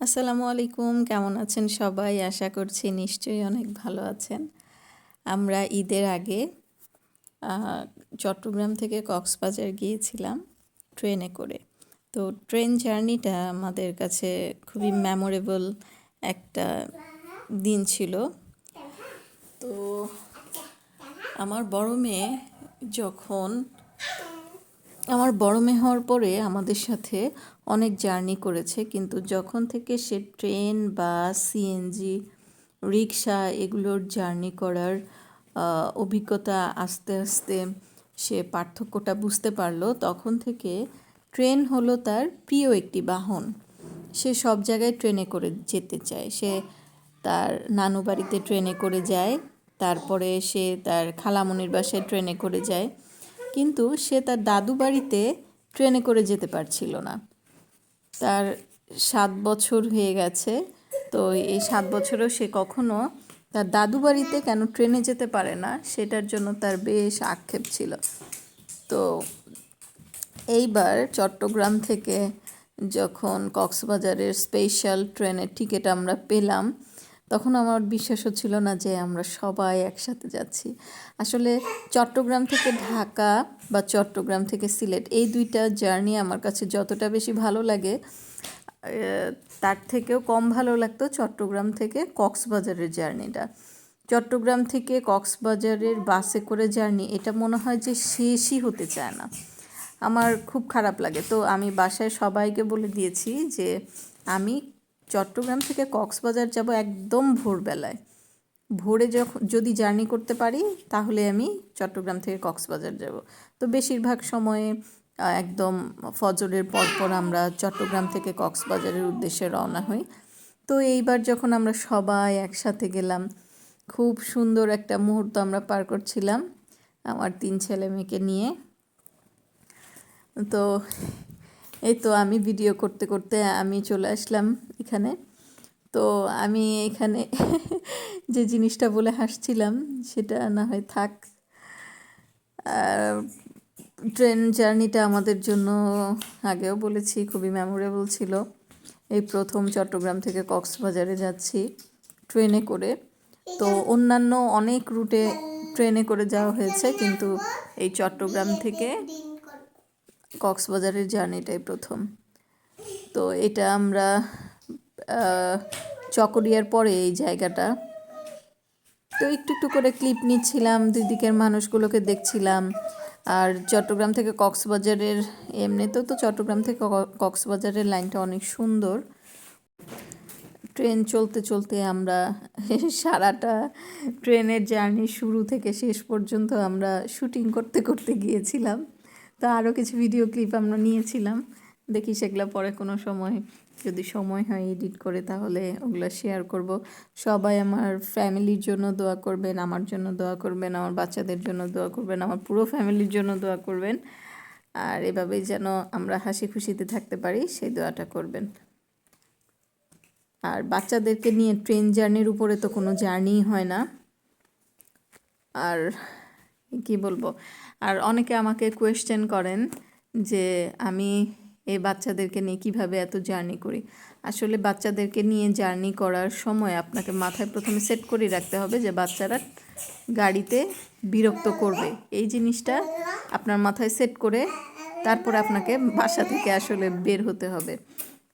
আসসালামু আলাইকুম, কেমন আছেন সবাই? আশা করছি নিশ্চয়ই অনেক ভালো আছেন। আমরা ঈদের আগে চট্টগ্রাম থেকে কক্সবাজার গিয়েছিলাম ট্রেনে করে। তো ট্রেন জার্নিটা আমাদের কাছে খুবই মেমোরেবল একটা দিন ছিল। তো আমার বড় মেয়ে যখন আমার বড় মেয়ে হওয়ার পরে আমাদের সাথে অনেক জার্নি করেছে, কিন্তু যখন থেকে সে ট্রেন, বাস সিএনজি রিক্সা এগুলোর জার্নি করার অভিজ্ঞতা আস্তে আস্তে সে পার্থক্যটা বুঝতে পারল, তখন থেকে ট্রেন হলো তার প্রিয় একটি বাহন। সে সব জায়গায় ট্রেনে করে যেতে চায়। সে তার নানু বাড়িতে ট্রেনে করে যায়, তারপরে সে তার খালামনির বাসায় ট্রেনে করে যায়। কিন্তু সে তার দাদু বাড়িতে ট্রেনে করে যেতে পারছিল না। তার সাত বছর হয়ে গেছে। তো এই সাত বছরেও সে কখনো তার দাদু বাড়িতে কেন ট্রেনে যেতে পারে না, সেটার জন্য তার বেশ আক্ষেপ ছিল। তো এইবার চট্টগ্রাম থেকে যখন কক্সবাজারের স্পেশাল ট্রেনের টিকিট আমরা পেলাম তখন আমার বিশ্বাস হচ্ছিল না যে আমরা সবাই একসাথে যাচ্ছি। আসলে চট্টগ্রাম থেকে ঢাকা বা চট্টগ্রাম থেকে সিলেট এই দুইটা জার্নি আমার কাছে যতটা বেশি ভালো লাগে তার থেকেও কম ভালো লাগতো চট্টগ্রাম থেকে কক্সবাজারের জার্নিটা চট্টগ্রাম থেকে কক্সবাজারের বাসে করে জার্নি এটা মনে হয় যে শেষই হতে চায় না। আমার খুব খারাপ লাগে। তো আমি বাসায় সবাইকে বলে দিয়েছি যে আমি চট্টগ্রাম থেকে কক্সবাজার যাব একদম ভোরবেলায়। ভোরে যখন যদি জার্নি করতে পারি, তাহলে আমি চট্টগ্রাম থেকে কক্সবাজার যাব। তো বেশিরভাগ সময়ে একদম ফজরের পরপর আমরা চট্টগ্রাম থেকে কক্সবাজারের উদ্দেশ্যে রওনা হই। তো এইবার যখন আমরা সবাই একসাথে গেলাম, খুব সুন্দর একটা মুহূর্ত আমরা পার করছিলাম, আমার তিন ছেলে মেয়েকে নিয়ে। তো এই তো আমি ভিডিও করতে করতে আমি চলে আসলাম। এখানে। তো আমি এখানে যে জিনিসটা বলে হাসছিলাম সেটা না হয় থাক। ট্রেন জার্নিটা আমাদের জন্য আগেও বলেছি, খুবই মেমোরেবল ছিল। এই প্রথম চট্টগ্রাম থেকে কক্সবাজারে যাচ্ছি ট্রেনে করে। তো অন্যান্য অনেক রুটে ট্রেনে করে যাওয়া হয়েছে, কিন্তু এই চট্টগ্রাম থেকে কক্সবাজারের জার্নিটাই প্রথম। তো এটা আমরা চকরিয়ার পরে এই জায়গাটা। তো একটু একটু করে ক্লিপ নিচ্ছিলাম, দুই দিকের মানুষগুলোকে দেখছিলাম। আর চট্টগ্রাম থেকে কক্সবাজারের এমনিতেও তো চট্টগ্রাম থেকে কক্সবাজারের লাইনটা অনেক সুন্দর। ট্রেন চলতে চলতে আমরা সারাটা ট্রেনের জার্নি শুরু থেকে শেষ পর্যন্ত আমরা শুটিং করতে করতে গিয়েছিলাম। তো আরও কিছু ভিডিও ক্লিপ আমরা নিয়েছিলাম। দেখি সেগুলো পরে কোনো সময়। যদি সময় হয় এডিট করে তাহলে ওগুলো শেয়ার করব। সবাই আমার ফ্যামিলির জন্য দোয়া করবেন, আমার জন্য দোয়া করবেন, আমার বাচ্চাদের জন্য দোয়া করবেন, আমার পুরো ফ্যামিলির জন্য দোয়া করবেন। আর এভাবেই যেন আমরা হাসি খুশিতে থাকতে পারি, সেই দোয়াটা করবেন। আর বাচ্চাদেরকে নিয়ে ট্রেন জার্নির উপরে তো কোনো জার্নি হয় না। আর কি বলব? আর অনেকে আমাকে কোয়েশ্চেন করেন যে আমি এই বাচ্চাদেরকে নিয়ে কীভাবে এত জার্নি করি? আসলে বাচ্চাদেরকে নিয়ে জার্নি করার সময় আপনাকে মাথায় প্রথমে সেট করে রাখতে হবে যে বাচ্চারা গাড়িতে বিরক্ত করবে। এই জিনিসটা আপনার মাথায় সেট করে তারপরে আপনাকে বাসা থেকে আসলে বের হতে হবে।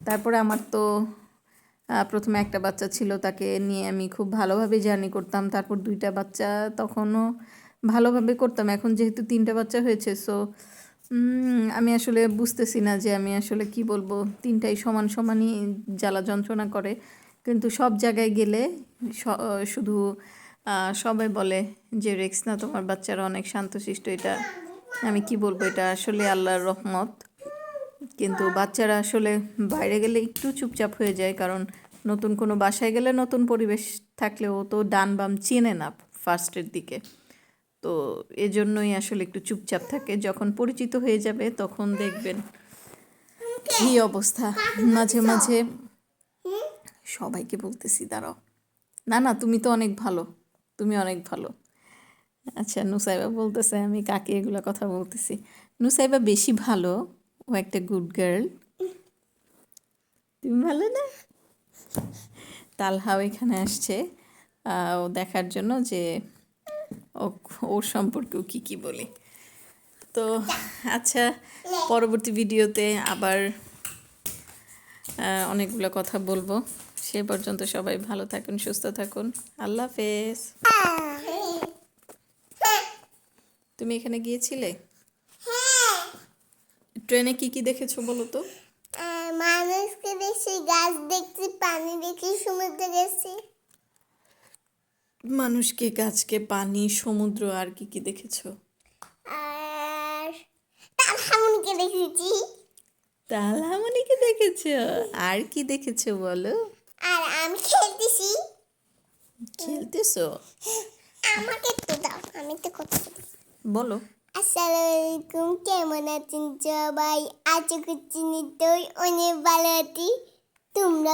তারপরে আমার তো প্রথমে একটা বাচ্চা ছিল, তাকে নিয়ে আমি খুব ভালোভাবে জার্নি করতাম। তারপর দুইটা বাচ্চা তখনও ভালোভাবে করতাম। এখন যেহেতু তিনটা বাচ্চা হয়েছে সো আমি আসলে বুঝতেছি না যে আমি আসলে কি বলব, তিনটাই সমান সমানই জ্বালা যন্ত্রণা করে। কিন্তু সব জায়গায় গেলে শুধু সবাই বলে যে রেক্স না, তোমার বাচ্চারা অনেক শান্তশিষ্ট, এটা আমি কি বলব, এটা আসলে আল্লাহর রহমত। কিন্তু বাচ্চারা আসলে বাইরে গেলে একটু চুপচাপ হয়ে যায়, কারণ নতুন কোনো বাসায় গেলে নতুন পরিবেশ থাকলেও তো ডান বাম চেনে না ফার্স্টের দিকে। তো এজন্যই আসলে একটু চুপচাপ থাকে। যখন পরিচিত হয়ে যাবে তখন দেখবেন কি অবস্থা। মাঝে মাঝে সবাইকে বলতেছি, দাঁড়াও। না না, তুমি তো অনেক ভালো, তুমি অনেক ভালো। আচ্ছা নুসাইবা বলতেছে, আমি কাকে এগুলো কথা বলতেছি? নুসাইবা বেশি ভালো, ও একটা গুড গার্ল তুমি ভালো না? তালহাও এখানে আসছে ও দেখার জন্য যে ওর সম্পর্কেও কি কি বলি। তো আচ্ছা পরবর্তী ভিডিওতে আবার অনেকগুলো কথা বলব। সে পর্যন্ত সবাই ভালো থাকুন সুস্থ থাকুন। আল্লাহ হাফেজ। তুমি এখানে গিয়েছিলে? ট্রেনে কি কি দেখেছ বলো তো? মানুষকে দেখছি গাছ দেখছি পানি দেখছি সমুদ্র দেখছি মানুষকে গাছকে পানি সমুদ্র আর কি কি দেখেছ? আর তার হামুনিকে দেখেছি। তালহামনিকে দেখেছ? আর কি দেখেছ বলো? আর আমি খেলতেছি। খেলতেছো? আমাকে একটু দাও আমি তো কথা বলো। আসসালামু আলাইকুম কেমন আছেন সবাই? আশা করছি নিশ্চয়ই অনেক ভালো আছি। তোমরা